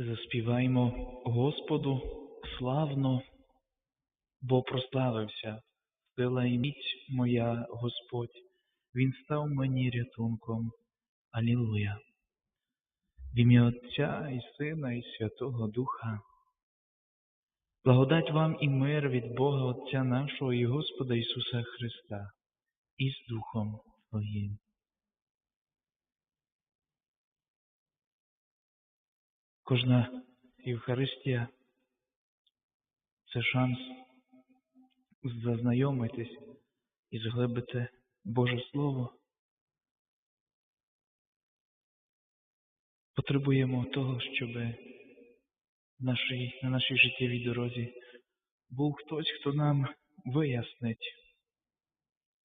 Заспіваймо Господу славно, бо прославився, сила і міць моя Господь, Він став мені рятунком. Алілуя. В ім'я Отця і Сина, і Святого Духа. Благодать вам і мир від Бога Отця нашого і Господа Ісуса Христа, і з Духом Твоїм. Кожна Євхаристія це шанс зазнайомитись і зглибити Боже Слово. Потребуємо того, щоб нашій, на нашій життєвій дорозі був хтось, хто нам вияснить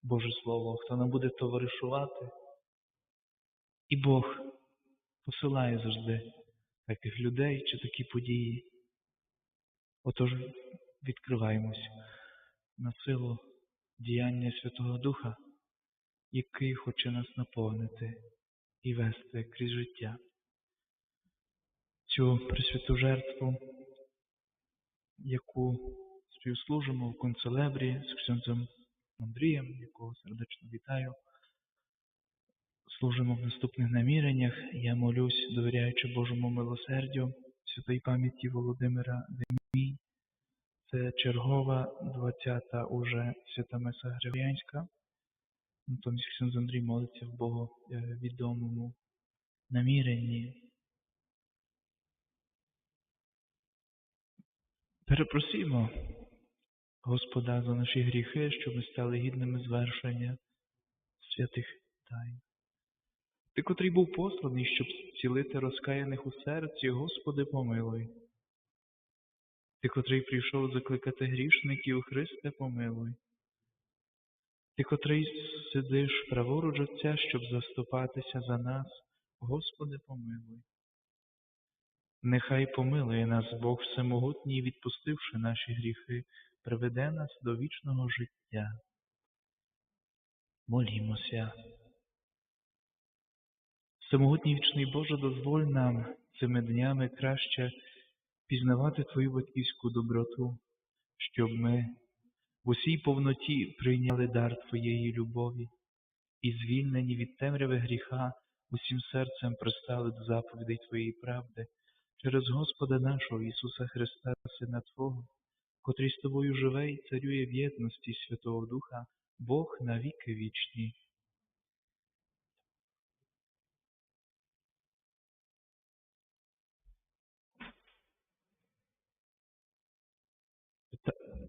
Боже Слово, хто нам буде товаришувати. І Бог посилає завжди таких людей чи такі події. Отож, відкриваємось на силу діяння Святого Духа, який хоче нас наповнити і вести крізь життя. Цю присвяту жертву, яку співслужимо в концелебрі з ксьонцем Андрієм, якого сердечно вітаю. Служимо в наступних наміреннях. Я молюсь, довіряючи Божому милосердю, святої пам'яті Володимира Демій. Це чергова 20-та уже свята Меса Григоріанська. Натомість Ксенз Андрій молиться в Богу відомому наміренні. Перепросімо Господа за наші гріхи, щоб ми стали гідними звершення святих тайн. Ти, котрий був посланий, щоб зцілити розкаяних у серці, Господи, помилуй. Ти, котрий прийшов закликати грішників, Христе, помилуй. Ти, котрий сидиш праворуч Отця, щоб заступатися за нас, Господи, помилуй. Нехай помилує нас Бог Всемогутній, відпустивши наші гріхи, приведе нас до вічного життя. Молімося. Всемогутній Боже, дозволь нам цими днями краще пізнавати Твою батьківську доброту, щоб ми в усій повноті прийняли дар Твоєї любові і, звільнені від темряви гріха, усім серцем пристали до заповідей Твоєї правди через Господа нашого Ісуса Христа, Сина Твого, котрий з Тобою живе і царює в єдності Святого Духа, Бог на віки вічні.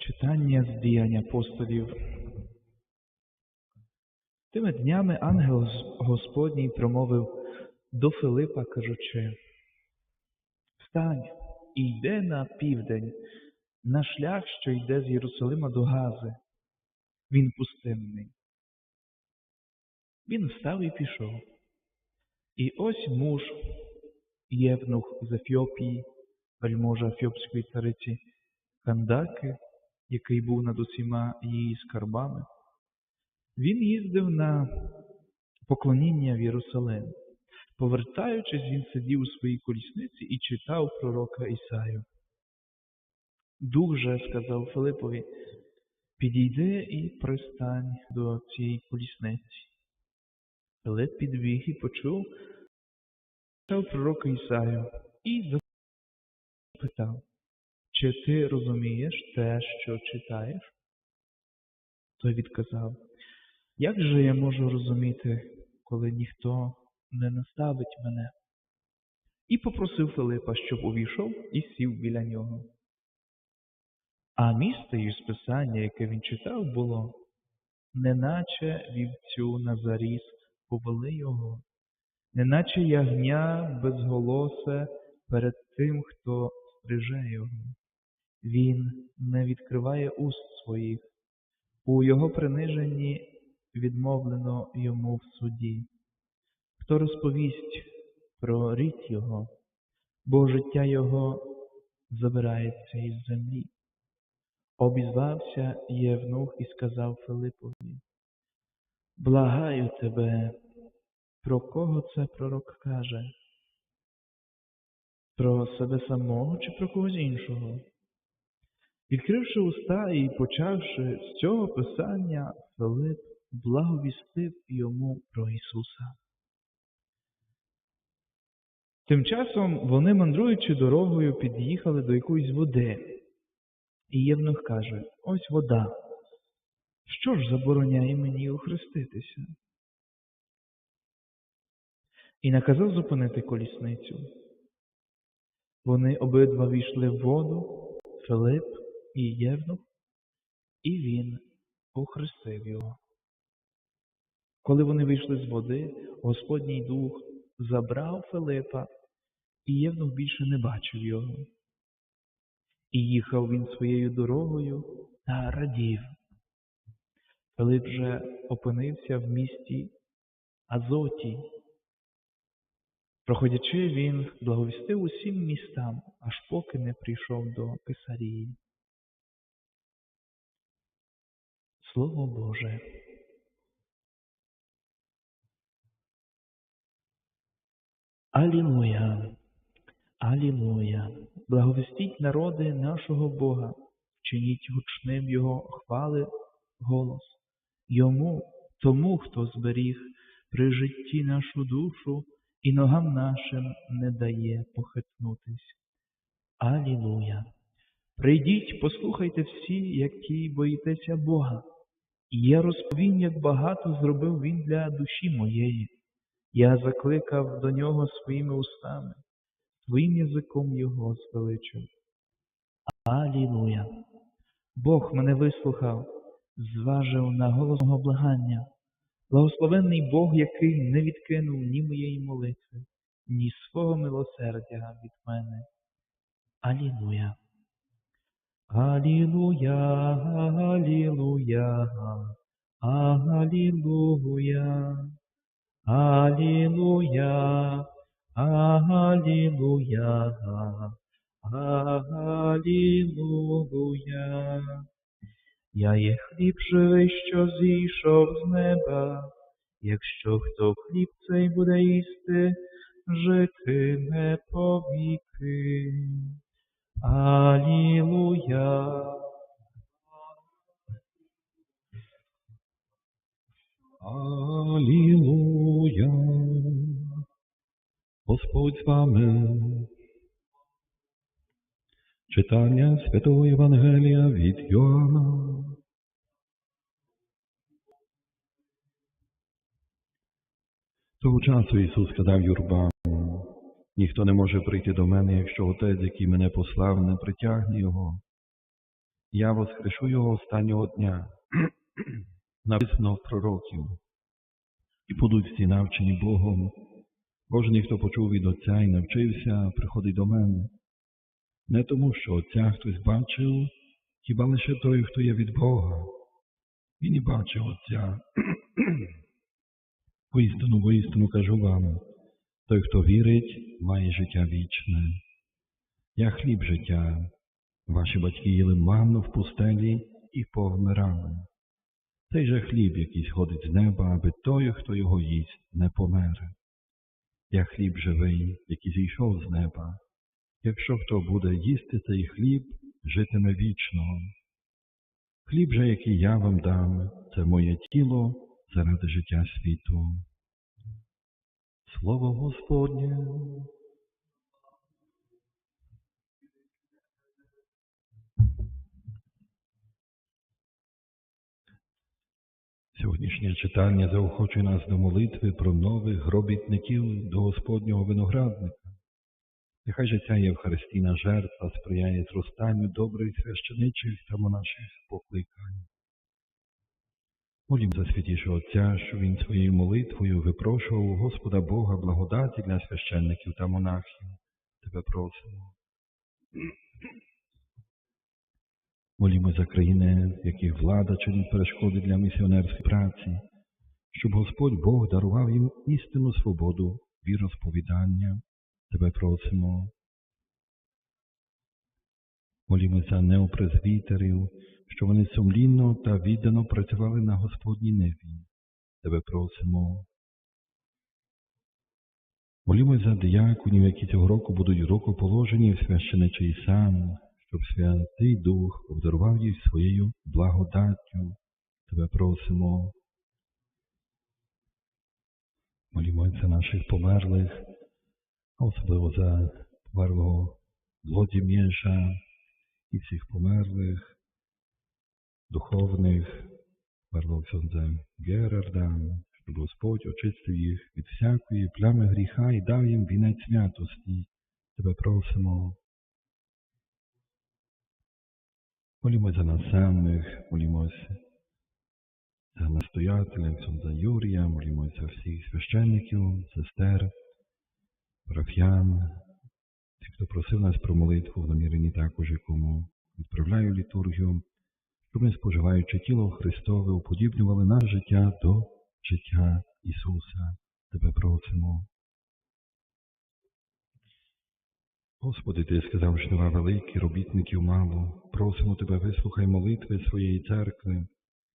Читання з діянь апостолів. Тими днями ангел Господній промовив до Филипа, кажучи, Встань і йди на південь, на шлях, що йде з Єрусалима до Гази. Він пустинний. Він встав і пішов. І ось муж, євнух з Ефіопії, вельможа Ефіопської цариці Кандаки, який був над усіма її скарбами, він їздив на поклоніння в Єрусалим. Повертаючись, він сидів у своїй колісниці і читав пророка Ісаю. Дух же сказав Филипові, підійди і пристань до цієї колісниці. Филип підбіг і почув, читав пророка Ісаю і запитав, чи ти розумієш те, що читаєш? Той відказав, як же я можу розуміти, коли ніхто не наставить мене? І попросив Филипа, щоб увійшов і сів біля нього. А місце із писання, яке він читав, було неначе вівцю на заріз повели його, неначе ягня безголосе перед тим, хто стриже його. Він не відкриває уст своїх, у його приниженні відмовлено йому в суді. Хто розповість про рід його, бо життя його забирається із землі. Обізвався Євнух і сказав Филипові, Благаю тебе, про кого це пророк каже? Про себе самого чи про когось іншого? Відкривши уста і почавши з цього писання, Филип благовістив йому про Ісуса. Тим часом вони, мандруючи дорогою, під'їхали до якоїсь води. І Євнух каже, ось вода. Що ж забороняє мені охреститися? І наказав зупинити колісницю. Вони обидва війшли в воду, Филип і Євнух, і він охрестив його. Коли вони вийшли з води, Господній дух забрав Филипа, і Євнух більше не бачив його. І їхав він своєю дорогою та радів. Филип же опинився в місті Азоті. Проходячи, він благовістив усім містам, аж поки не прийшов до Кесарії. Слово Боже. Алілуя, Алілуя! Благовістіть народи нашого Бога, вчиніть гучним Його хвали голос. Йому, тому, хто зберіг при житті нашу душу і ногам нашим не дає похитнутись. Алілуя! Прийдіть, послухайте всі, які боїтеся Бога, і я розповім, як багато зробив Він для душі моєї. Я закликав до нього своїми устами, своїм язиком його звеличив. Алілуя! Бог мене вислухав, зважив на голос мого благання. Благословенний Бог, який не відкинув ні моєї молитви, ні свого милосердя від мене. Алілуя! Алілуя, Алілуя, Алілуя. Алілуя, Алілуя, Алілуя. Я є хліб живий, що зійшов з неба. Якщо хто хліб цей буде їсти, житиме повіки. Алілуя. Алілуя. Господь з вами. Читання Святого Євангелія від Йоанна. Того часу Ісус сказав юрбам, ніхто не може прийти до мене, якщо Отець, який мене послав, не притягне Його. Я воскрешу Його останнього дня. Написано в пророків і будуть всі навчені Богом. Кожен, хто почув від Отця і навчився, приходить до мене. Не тому, що Отця хтось бачив, хіба лише той, хто є від Бога. Він і бачив Отця. Воістину, воістину кажу вам, той, хто вірить, має життя вічне. Я хліб життя. Ваші батьки їли манну в пустелі і повмирали. Цей же хліб, який сходить з неба, аби той, хто його їсть, не помер. Я хліб живий, який зійшов з неба. Якщо хто буде їсти цей хліб, житиме вічно. Хліб же, який я вам дам, це моє тіло заради життя світу. Слово Господнє. Сьогоднішнє читання заохочує нас до молитви про нових робітників до Господнього виноградника. Нехай же ця Євхаристійна жертва сприяє зростанню добрих священичих та монаших покликань. Молім за святішого Отця, що він своєю молитвою випрошував у Господа Бога благодаті для священників та монахів. Тебе просимо. Молімо за країни, в яких влада чинить перешкоди для місіонерської праці, щоб Господь Бог дарував їм істинну свободу віросповідання. Тебе просимо. Молімо за неопрезвітерів, що вони сумлінно та віддано працювали на Господній небі. Тебе просимо. Молімось за дияконів, які цього року будуть рукоположені в священичий сан, щоб Святий Дух обдарував їх своєю благодаттю. Тебе просимо. Молімось за наших померлих, а особливо за померлого Владиміша і всіх померлих, духовних, ксьондза Герарда, щоб Господь очистив їх від всякої плями гріха і дав їм вінець святості. Тебе просимо. Молімось за нас самих, молімось за настоятеля, за Юрія, молімось за всіх священників, сестер, парафіян, тих, хто просив нас про молитву в наміренні також, якому відправляю літургію, щоб ми, споживаючи тіло Христове, уподібнювали наше життя до життя Ісуса. Тебе просимо. Господи, Ти сказав, що нова великі, робітників мало. Просимо Тебе, вислухай молитви своєї церкви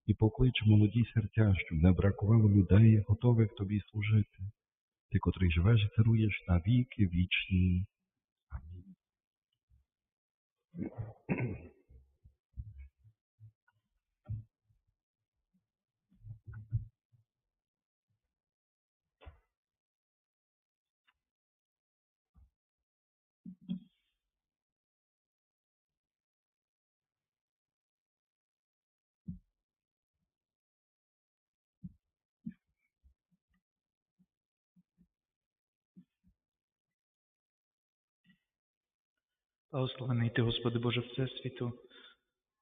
і поклич молоді серця, щоб не бракувало людей, готових Тобі служити. Ти, котрий живеш і царуєш на віки вічні. Амінь. Благословений ти, Господи Боже Всесвіту,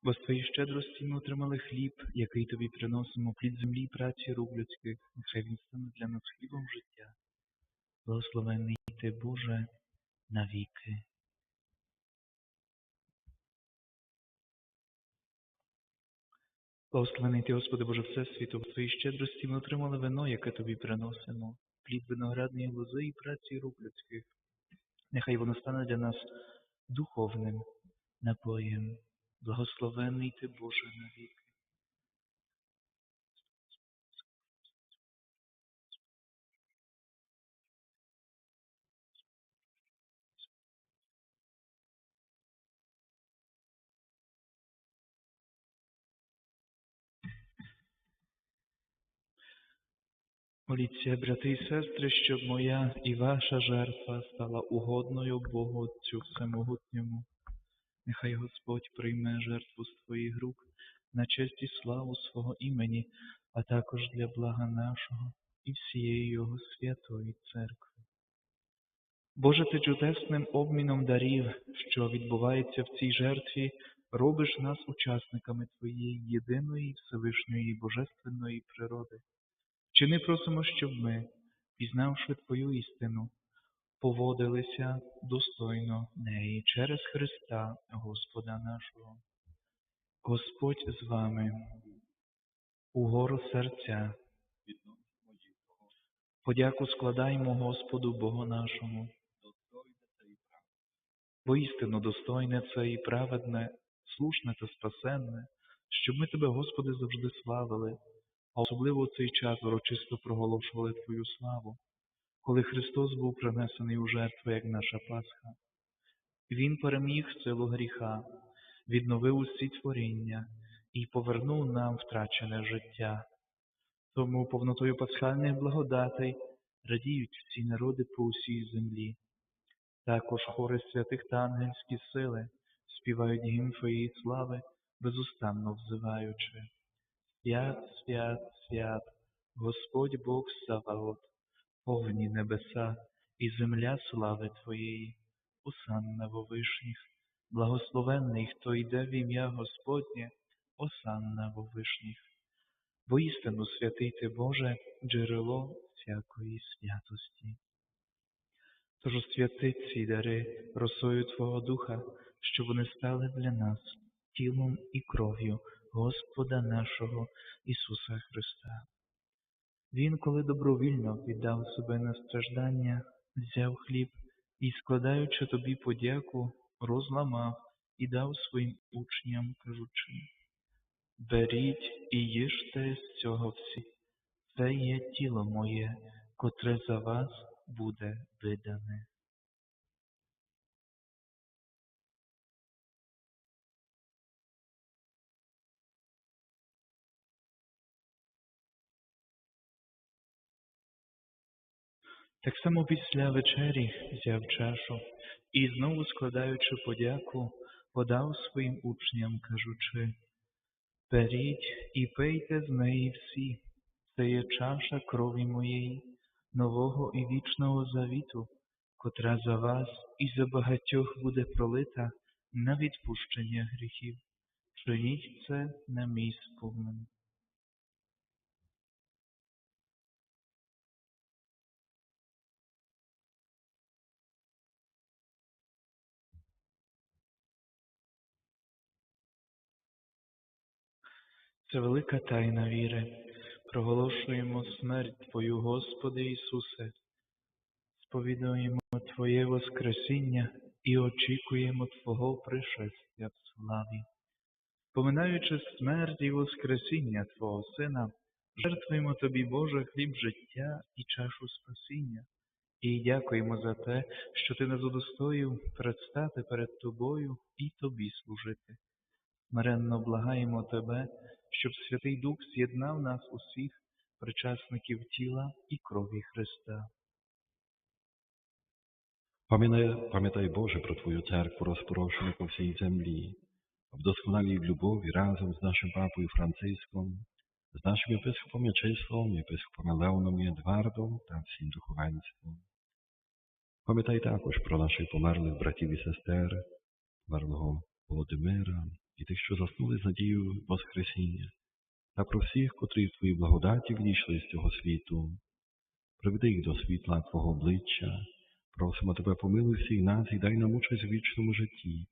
бо з твоїй щедрості ми отримали хліб, який тобі приносимо плід землі і праці рук людських, нехай він стане для нас хлібом життя. Благословений ти, Боже, навіки. Благословений ти, Господи Боже Всесвіту, в твоїй щедрості ми отримали вино, яке тобі приносимо, плід виноградної лози і праці рук людських. Нехай воно стане для нас духовним напоєм. Благословений ти, Боже, навіки. Моліться, брати і сестри, щоб моя і ваша жертва стала угодною Богу Отцю Всемогутньому. Нехай Господь прийме жертву з твоїх рук на честь і славу свого імені, а також для блага нашого і всієї Його святої церкви. Боже, ти чудесним обміном дарів, що відбувається в цій жертві, робиш нас учасниками Твоєї єдиної Всевишньої Божественної природи. Чини просимо, щоб ми, пізнавши Твою істину, поводилися достойно неї через Христа Господа нашого. Господь з вами, угору серця. Подяку складаємо Господу Богу нашому. Бо істинно достойне це і праведне, слушне та спасенне, щоб ми Тебе, Господи, завжди славили, а особливо в цей час урочисто проголошували Твою славу, коли Христос був принесений у жертву, як наша Пасха. Він переміг силу гріха, відновив усі творіння і повернув нам втрачене життя. Тому повнотою пасхальних благодатей радіють всі народи по усій землі. Також хори святих та ангельські сили співають гімн Твоєї слави, безустанно взиваючи. Свят, свят, свят, Господь Бог Саваот, повні небеса і земля слави Твоєї, осанна во вишніх, благословенний, хто йде в ім'я Господнє, осанна во вишніх. Воістину святий ти Боже, джерело всякої святості. Тож освяти ці дари росою Твого Духа, щоб вони стали для нас тілом і кров'ю Господа нашого Ісуса Христа. Він, коли добровільно віддав себе на страждання, взяв хліб і, складаючи тобі подяку, розламав і дав своїм учням, кажучи, Беріть і їжте з цього всі, це є тіло моє, котре за вас буде видане. Так само після вечері взяв чашу і знову складаючи подяку, подав своїм учням, кажучи, Беріть і пийте з неї всі, це є чаша крові моєї, нового і вічного завіту, котра за вас і за багатьох буде пролита на відпущення гріхів. Чиніть це на мій спомин. Це велика тайна віри. Проголошуємо смерть Твою, Господи Ісусе, сповідуємо Твоє Воскресіння і очікуємо Твого пришестя в славі. Поминаючи смерть і Воскресіння Твого Сина, жертвуємо Тобі, Боже, хліб життя і чашу спасіння, і дякуємо за те, що Ти нас удостоїв предстати перед Тобою і Тобі служити. Смиренно благаємо Тебе, щоб Святий Дух з'єднав нас усіх, причасників тіла і крові Христа. Пам'ятай, пам'ятай, Боже, про Твою церкву, розпорошену по всій землі, в досконалій любові разом з нашим папою Франциском, з нашим єпископом Ячеславом, єпископом Леоном і Едвардом та всім духовенством. Пам'ятай також про наших померлих братів і сестер, померлого Володимира і тих, що заснули з надією Воскресіння, та про всіх, котрі в Твоїй благодаті відійшли з цього світу. Приведи їх до світла Твого обличчя, просимо Тебе помилуй всіх нас і дай нам участь у вічному житті,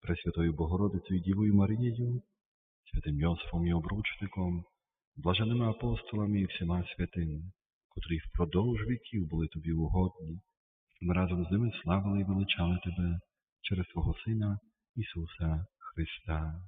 Пресвятою Богородицею Дівою Марією, святим Йосифом і обручником, блаженними апостолами і всіма святими, котрі впродовж віків були Тобі угодні, щоб ми разом з ними славили і величали Тебе через Твого Сина Ісуса Христа.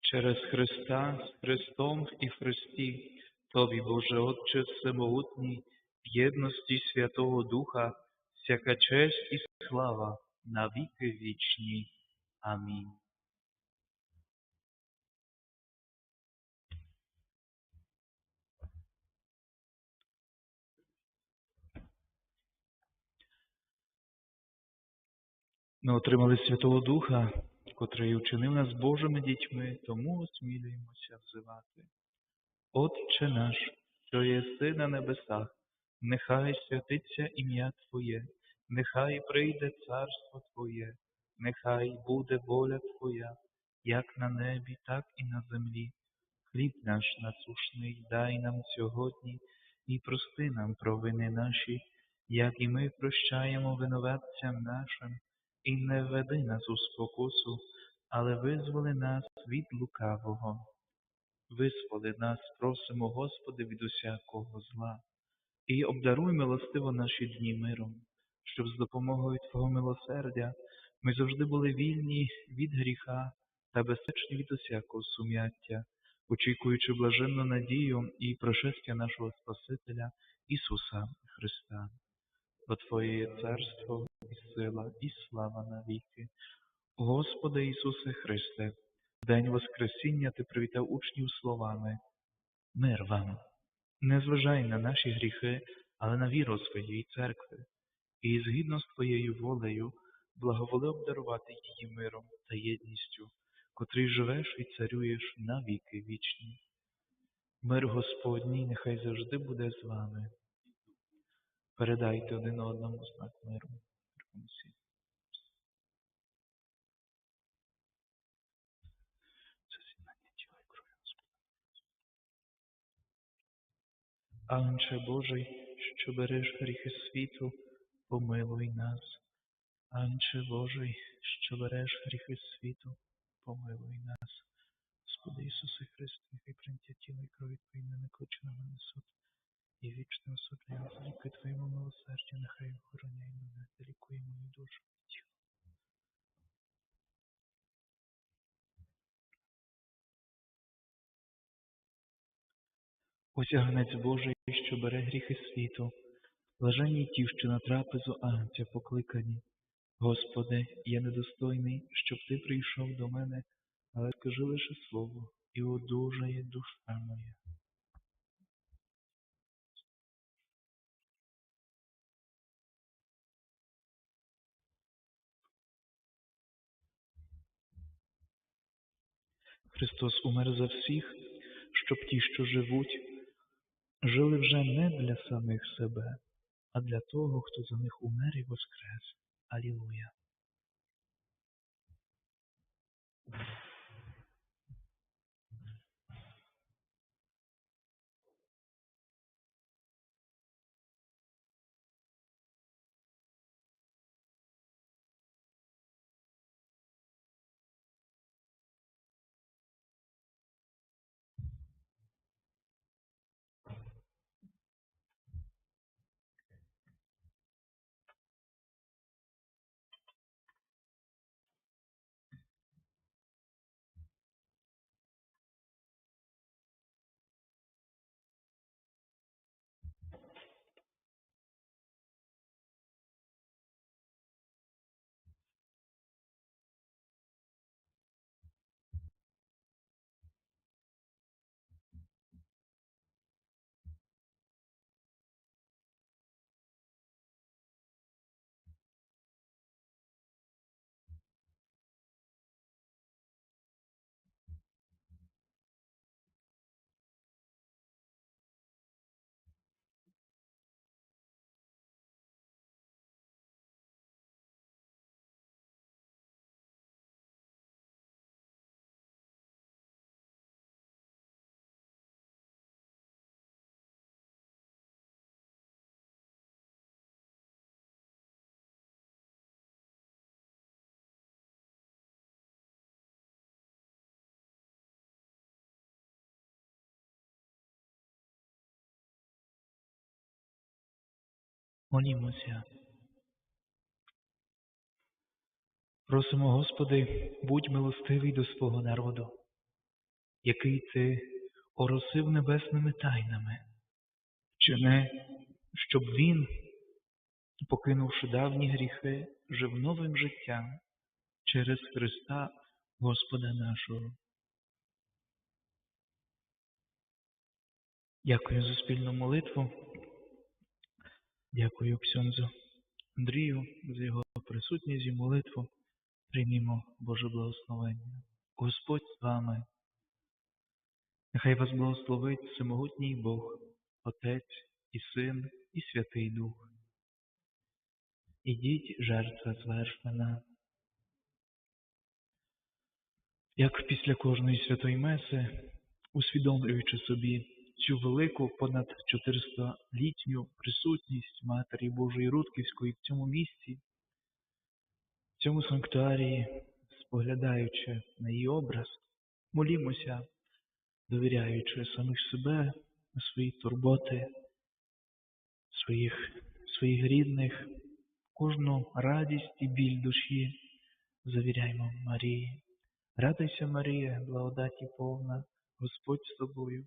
Через Христа, з Христом і Христі, Тобі, Боже Отче Всемогутній, в єдності Святого Духа, всяка честь і слава на віки вічні. Амінь. Ми отримали Святого Духа, котрий учинив нас Божими дітьми, тому осмілюємося взивати. Отче наш, що єси на небесах, нехай святиться ім'я Твоє, нехай прийде царство Твоє, нехай буде воля Твоя, як на небі, так і на землі. Хліб наш насушний дай нам сьогодні і прости нам провини наші, як і ми прощаємо винуватцям нашим, і не веди нас у спокусу, але визволи нас від лукавого. Визволи нас, просимо, Господи, від усякого зла, і обдаруй милостиво наші дні миром, щоб з допомогою Твого милосердя ми завжди були вільні від гріха та безпечні від усякого сум'яття, очікуючи блаженну надію і прошестя нашого Спасителя Ісуса Христа. Бо Твоє є царство, і сила, і слава навіки. Господи Ісусе Христе, в день Воскресіння Ти привітав учнів словами Мир вам! Не зважай на наші гріхи, але на віру своєї церкви, і згідно з Твоєю волею благоволи обдарувати її миром та єдністю, котрий живеш і царюєш на віки вічні. Мир Господній нехай завжди буде з вами. Передайте один одному знак миру. Миром усім. Це з'єднання тіла і крові Господа. Анче Божий, що береш гріхи світу, помилуй нас. Анче Божий, що береш гріхи світу, помилуй нас. Господи Ісусе Христе, нехай прийняття тіла і крові Твої не накличе на мене суд. І вічне осудження завдяки Твоєму милосердю, нехай охороняй мене, та лікує мою душу Ось агнець Божий, що бере гріхи світу, блаженні ті, що на трапезу агнця покликані. Господи, я недостойний, щоб Ти прийшов до мене, але скажи лише слово, і одужає душа моя. Христос умер за всіх, щоб ті, що живуть, жили вже не для самих себе, а для того, хто за них умер і воскрес. Алілуя. Молімося. Просимо, Господи, будь милостивий до свого народу, який Ти оросив небесними тайнами, чи не, щоб він, покинувши давні гріхи, жив новим життям через Христа Господа нашого. Дякую за спільну молитву. Дякую Ксьонзу Андрію за його присутність і молитву. Приймімо Боже благословення. Господь з вами. Нехай вас благословить всемогутній Бог, Отець і Син, і Святий Дух. Ідіть, жертва звершена. Як після кожної святої меси, усвідомлюючи собі цю велику понад 400-літню присутність Матері Божої Рудківської в цьому місці, в цьому санктуарії, споглядаючи на її образ, молімося, довіряючи самих себе, свої турботи, своїх, своїх рідних, кожну радість і біль душі завіряймо Марії. Радуйся, Марія, благодаті повна, Господь з тобою,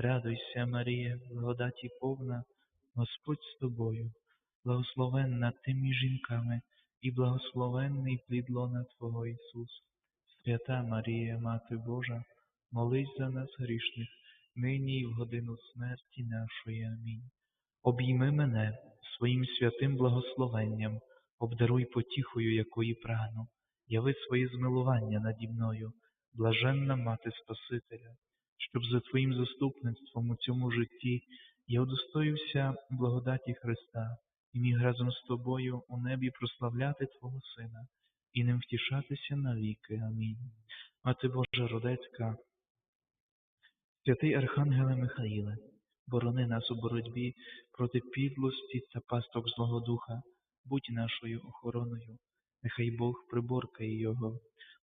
Радуйся, Марія, благодаті повна, Господь з тобою, благословенна ти між жінками, і благословенний плід лона Твого Ісус. Свята Марія, Мати Божа, молись за нас грішних, нині і в годину смерті нашої. Амінь. Обійми мене своїм святим благословенням, обдаруй потіхою, якої прагну, яви своє змилування наді мною, блаженна мати Спасителя, щоб за Твоїм заступництвом у цьому житті я удостоївся благодаті Христа і міг разом з тобою у небі прославляти Твого Сина і ним втішатися навіки. Амінь. Мати Божа Родецька, святий Архангеле Михаїле, Борони нас у боротьбі проти підлості та пасток злого духа. Будь нашою охороною. Нехай Бог приборкає його.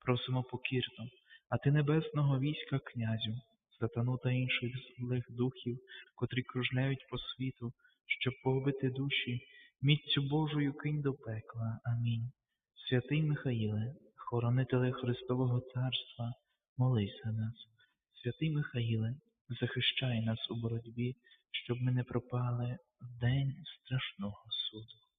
Просимо покірно, а ти небесного війська князю, сатану та інших злих духів, котрі кружляють по світу, щоб погубити душі, міцю Божою кинь до пекла. Амінь. Святий Михаїле, хоронителе Христового Царства, молись за нас. Святий Михаїле, захищай нас у боротьбі, щоб ми не пропали в день страшного суду.